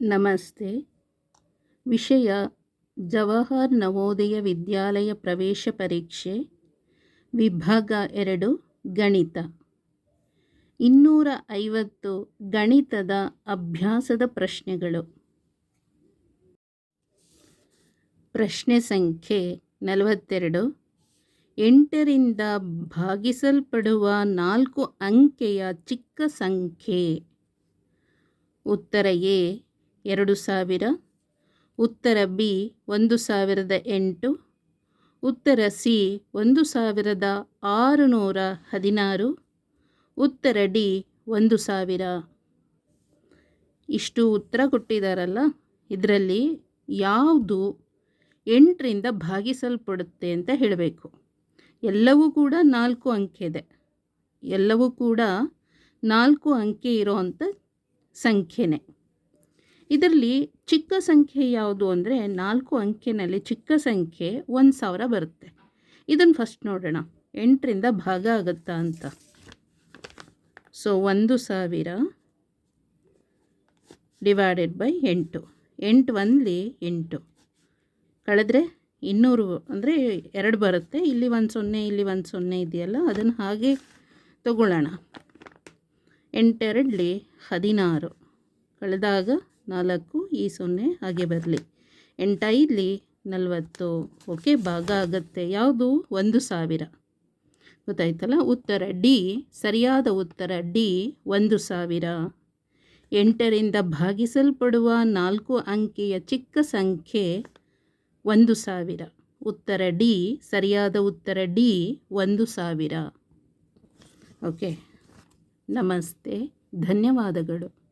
ನಮಸ್ತೆ. ವಿಷಯ ಜವಾಹರ್ ನವೋದಯ ವಿದ್ಯಾಲಯ ಪ್ರವೇಶ ಪರೀಕ್ಷೆ, ವಿಭಾಗ ಎರಡು, ಗಣಿತ. ಇನ್ನೂರ ಐವತ್ತು ಗಣಿತದ ಅಭ್ಯಾಸದ ಪ್ರಶ್ನೆಗಳು. ಪ್ರಶ್ನೆ ಸಂಖ್ಯೆ ನಲವತ್ತೆರಡು. ಎಂಟರಿಂದ ಭಾಗಿಸಲ್ಪಡುವ ನಾಲ್ಕು ಅಂಕೆಯ ಚಿಕ್ಕ ಸಂಖ್ಯೆ. ಉತ್ತರ ಎ ಎರಡು ಸಾವಿರ. ಉತ್ತರ ಬಿ ಒಂದು ಸಾವಿರದ ಎಂಟು. ಉತ್ತರ ಸಿ ಒಂದು ಸಾವಿರದ ಆರುನೂರ ಹದಿನಾರು. ಉತ್ತರ ಡಿ ಒಂದು ಸಾವಿರ. ಇಷ್ಟು ಉತ್ತರ ಕೊಟ್ಟಿದ್ದಾರಲ್ಲ ಇದರಲ್ಲಿ ಯಾವುದು ಎಂಟರಿಂದ ಭಾಗಿಸಲ್ಪಡುತ್ತೆ ಅಂತ ಹೇಳಬೇಕು. ಎಲ್ಲವೂ ಕೂಡ ನಾಲ್ಕು ಅಂಕೆ ಇದೆ. ಎಲ್ಲವೂ ಕೂಡ ನಾಲ್ಕು ಅಂಕೆ ಇರೋವಂಥ ಸಂಖ್ಯೆನೇ. ಇದರಲ್ಲಿ ಚಿಕ್ಕ ಸಂಖ್ಯೆ ಯಾವುದು ಅಂದರೆ ನಾಲ್ಕು ಅಂಕಿನಲ್ಲಿ ಚಿಕ್ಕ ಸಂಖ್ಯೆ ಒಂದು ಸಾವಿರ ಬರುತ್ತೆ. ಇದನ್ನು ಫಸ್ಟ್ ನೋಡೋಣ. ಎಂಟರಿಂದ ಭಾಗ ಆಗುತ್ತಾ ಅಂತ. ಸೊ ಒಂದು ಸಾವಿರ ಡಿವೈಡೆಡ್ ಬೈ ಎಂಟು. ಎಂಟು ಒಂದ್ಲಿ ಎಂಟು. ಕಳೆದ್ರೆ ಇನ್ನೂರು ಅಂದರೆ ಎರಡು ಬರುತ್ತೆ. ಇಲ್ಲಿ ಒಂದು ಸೊನ್ನೆ, ಇಲ್ಲಿ ಒಂದು ಸೊನ್ನೆ ಇದೆಯಲ್ಲ, ಅದನ್ನು ಹಾಗೆ ತಗೊಳ್ಳೋಣ. ಎಂಟೆರಡಲಿ ಹದಿನಾರು. ಕಳೆದಾಗ ನಾಲ್ಕು, ಈ ಸೊನ್ನೆ, ಹಾಗೆ ಬರಲಿ. ಎಂಟೈಲಿ ನಲವತ್ತು, ಓಕೆ, ಭಾಗ ಆಗತ್ತೆ. ಯಾವುದು? ಒಂದು ಸಾವಿರ. ಗೊತ್ತಾಯ್ತಲ್ಲ? ಉತ್ತರ ಡಿ, ಸರಿಯಾದ ಉತ್ತರ ಡಿ, ಒಂದು ಸಾವಿರ. ಎಂಟರಿಂದ ಭಾಗಿಸಲ್ಪಡುವ ನಾಲ್ಕು ಅಂಕಿಯ ಚಿಕ್ಕ ಸಂಖ್ಯೆ ಒಂದು ಸಾವಿರ. ಉತ್ತರ ಡಿ, ಸರಿಯಾದ ಉತ್ತರ ಡಿ, ಒಂದು ಸಾವಿರ. ಓಕೆ. ನಮಸ್ತೆ. ಧನ್ಯವಾದಗಳು.